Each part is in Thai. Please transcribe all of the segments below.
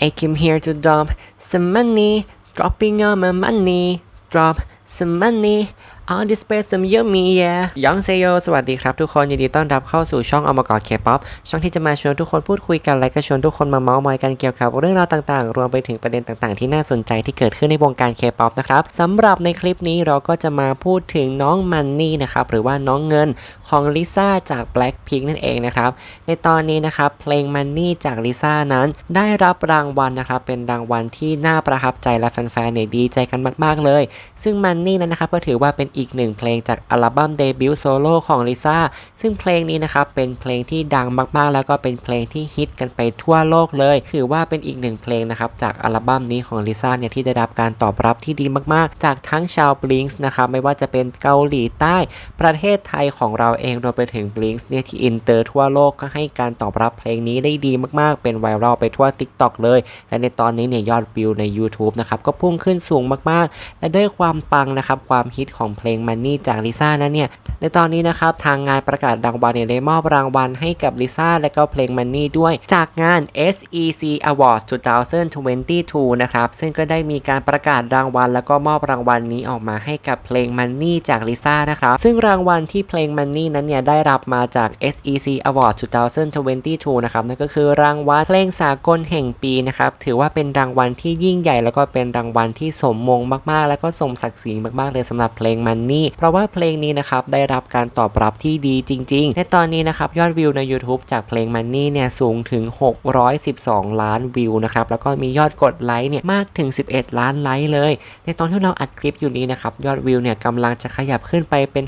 I came here to drop some money, dropping all my money, drop some money. I'll display some yummy yeah ยองเซโยสวัสดีครับทุกคน ยินดีต้อนรับเข้าสู่ช่องอมกอเคป๊อปช่องที่จะมาชวนทุกคนพูดคุยกันและก็ชวนทุกคนมาเมาส์มอยกันเกี่ยวกับเรื่องราวต่างๆ รวมไปถึงประเด็นต่างๆ ที่น่าสนใจที่เกิดขึ้นในวงการเคป๊อปนะครับสำหรับในคลิปนี้เราก็จะมาพูดถึงน้องมันนี่นะครับหรือว่าน้องเงินของลิซ่าจาก Blackpink นั่นเองนะครับในตอนนี้นะครับเพลง Money จากลิซ่านั้นได้รับรางวัลนะครับเป็นรางวัลที่น่าประทับใจและแฟนๆเนี่ยดีใจกันมาก ๆเลย ซึ่ง Money นั้นนะครับก็ถือว่าเป็นอีกหนึ่งเพลงจากอัลบั้มเดบิวต์โซโล่ของลิซ่าซึ่งเพลงนี้นะครับเป็นเพลงที่ดังมากๆ แล้วก็เป็นเพลงที่ฮิตกันไปทั่วโลกเลย ถือว่าเป็นอีกหนึ่งเพลงนะครับจากอัลบั้มนี้ของลิซ่าเนี่ยที่ได้รับการตอบรับที่ดีมากๆ จากทั้งชาวบลิงส์นะครับไม่ว่าจะเป็นเกาหลีใต้ ประเทศไทยของเราเองรวมไปถึง b l i n k เนี่ยที่อินเตอร์ทั่วโลกก็ให้การตอบรับเพลงนี้ได้ดีมากๆ เป็นไวรัลไปทั่ว TikTok เลย และในตอนนี้เนี่ยยอดวิวใน YouTube นะครับก็พุ่งขึ้นสูงมากๆ และด้วยความปังนะครับความฮิตของเพลลง Money จากลิซ่านั้นเนี่ยในตอนนี้นะครับทางงานประกาศรางวัลเนี่ยได้มอบรางวัลให้กับลิซ่าและก็เพลง Money ด้วย จากงาน SEC Awards 2022 นะครับซึ่งก็ได้มีการประกาศรางวัล แล้วก็มอบรางวัลนี้ออกมาให้กับเพลง Money จากลิซ่านะครับซึ่งรางวัลที่เพลง Money นั้นเนี่ยได้รับมาจาก SEC Awards 2022 นะครับนั่นก็คือรางวัลเพลงสากลแห่งปีนะครับถือว่าเป็นรางวัลที่ยิ่งใหญ่ แล้วก็เป็นรางวัลที่สมมงมากๆ แล้วก็สมศักดิ์ศรีมากๆเลยสำหรับเพลง Money เพราะว่าเพลงนี้นะครับได้รับการตอบรับที่ดีจริง ๆ ในตอนนี้นะครับยอดวิวใน YouTube จากเพลง Money เนี่ยสูงถึง 612 ล้านวิวนะครับแล้วก็มียอดกดไลค์เนี่ยมากถึง 11 ล้านไลค์เลย ในตอนที่เราอัดคลิปอยู่นี้นะครับยอดวิวเนี่ยกำลังจะขยับขึ้นไปเป็น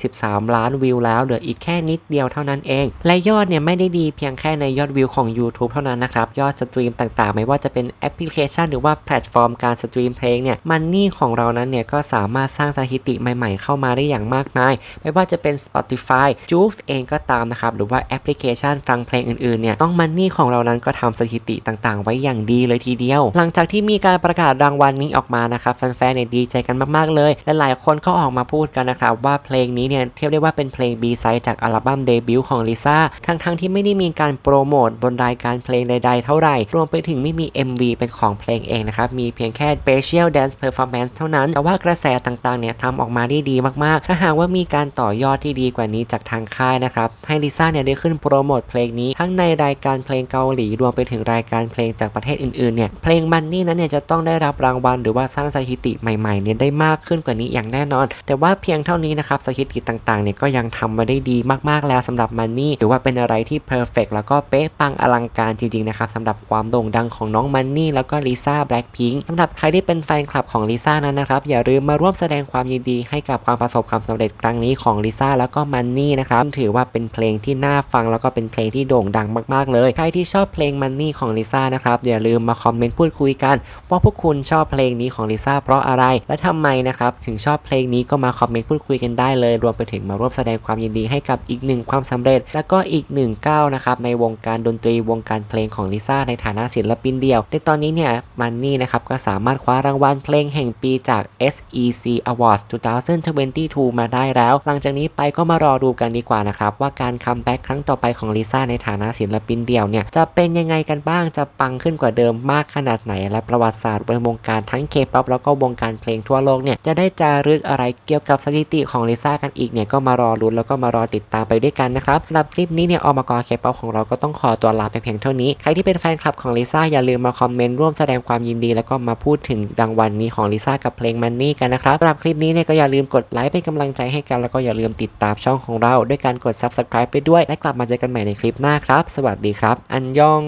613 ล้านวิวแล้วเหลืออีกแค่นิดเดียวเท่านั้นเอง และยอดเนี่ยไม่ได้ดีเพียงแค่ในยอดวิวของ YouTube เท่านั้นนะครับยอดสตรีมต่างๆ ไม่ว่าจะเป็นแอปพลิเคชัน หรือว่าแพลตฟอร์มการสตรีมเพลงเนี่ยมันนี่ของเรานั้นเนี่ยก็สามารถสร้างสถิติใหม่ๆ เข้ามาได้อย่างมากมาย ไม่ว่าจะเป็น Spotify j o o x เองก็ตามนะครับ หรือว่าแอปพลิเคชันฟังเพลงอื่นๆเนี่ยน้องมันนี่ของเรานั้นก็ทำสถิติต่างๆ ไว้อย่างดีเลยทีเดียว หลังจากที่มีการประกาศรางวัลนี้ออกมานะครับแฟนๆเนี่ยดีใจกันมากๆเลย และหลายคนก็ออกมาพูดกันนะครับว่าเพลงนี้เนี่ยเทียบได้ว่าเป็นเพลง B side จากอัลบั้มเดบิวต์ของลิซ่าทั้งๆที่ไม่ได้มีการโปรโมทบนรายการเพลงใด ๆ เท่าไหร่ รวมไปถึงไม่มี MV เป็นของเพลงเองนะครับมีเพียงแค่ Special Dance Performance เท่านั้น แต่ว่ากระแสต่างๆเนี่ยทำออกมาได้ดีมากๆ ถ้าหากว่ามีการต่อยอดที่ดีกว่านี้จากทางค่ายนะครับ ให้ลิซ่าเนี่ยได้ขึ้นโปรโมทเพลงนี้ทั้งในรายการเพลงเกาหลีรวมไปถึงรายการเพลงจากประเทศอื่นๆเนี่ยเพลงมันนี่นั้นเนี่ยจะต้องได้รับรางวัลหรือว่าสร้างสถิติใหม่ๆเนี่ยได้มากขึ้นกว่านี้อย่างแน่นอน แต่ว่าเพียงเท่านี้นะครับสถิติต่างๆเนี่ยก็ยังทำมาได้ดีมากๆแล้วสำหรับมันนี่ถือว่าเป็นอะไรที่เพอร์เฟกแล้วก็เป๊ะปังอลังการจริงๆนะครับสำหรับความโด่งดังของน้องมันนี่แล้วก็ลิซ่าแบล็คพิงค์สำหรับใครที่เป็นแฟนคลับของลิซ่านั้นนะครับอย่าลืมมาร่วมแสดงความยินดีให้กับความประสบความสำเร็จครั้งนี้ของลิซ่าแล้วก็มันนี่นะครับถือว่าเป็นเพลงที่น่าฟังแล้วก็เป็นเพลงที่โด่งดังมากๆ เลย ใครที่ชอบเพลงมันนี่ของลิซ่านะครับอย่าลืมมาคอมเมนต์พูดคุยกัน ว่าพวกคุณชอบเพลงนี้ของลิซ่าเพราะอะไรและทำไมนะครับถึงชอบเพลงนี้ก็มาคอมเมนต์พูดคุยกันได้เลย รวมไปถึงมาร่วมแสดงความยินดีให้กับอีกหนึ่งความสำเร็จ แล้วก็อีกหนึ่งก้าวนะครับในวงการดนตรีวงการเพลงของลิซ่าในฐานะศิลปินเดี่ยว ในตอนนี้เนี่ยมันนี่นะครับก็สามารถคว้ารางวัลเพลงแห่งปีจาก SEC Awards 2022 มาได้แล้ว หลังจากนี้ไปก็มารอดูกันดีกว่านะครับ ว่าการคัมแบ็กครั้งต่อไปของลิซ่าในฐานะศิลปินเดี่ยวเนี่ย จะเป็นยังไงกันบ้างจะปังขึ้นกว่าเดิมมากขนาดไหน และประวัติศาสตร์บนวงการทั้งเคป๊อปแล้วก็วงการเพลงทั่วโลกเนี่ยจะได้จารึกอะไรเกี่ยวกับสถิติของลิซ่ากันอีกเนี่ยก็มารอลุ้นแล้วก็มารอติดตามไปด้วยกันนะครับสำหรับคลิปนี้เนี่ยอมกรเคป๊อปของเราก็ต้องขอตัวลาไปเพียงเท่านี้ใครที่เป็นแฟนคลับของลิซ่าอย่าลืมมาคอมเมนต์ร่วมแสดงความยินดี แล้วก็มาพูดถึงรางวัลนี้ของลิซ่ากับเพลงมันนี่กันนะครับสำหรับคลิปนี้เนี่ยก็อย่าลืมกดไลค์เป็นกำลังใจให้กันแล้วก็อย่าลืมติดตามช่องของเรา ด้วยการกด subscribe ไปด้วย และกลับมาเจอกันใหม่ในคลิปหน้าครับ สวัสดีครับ อันยอง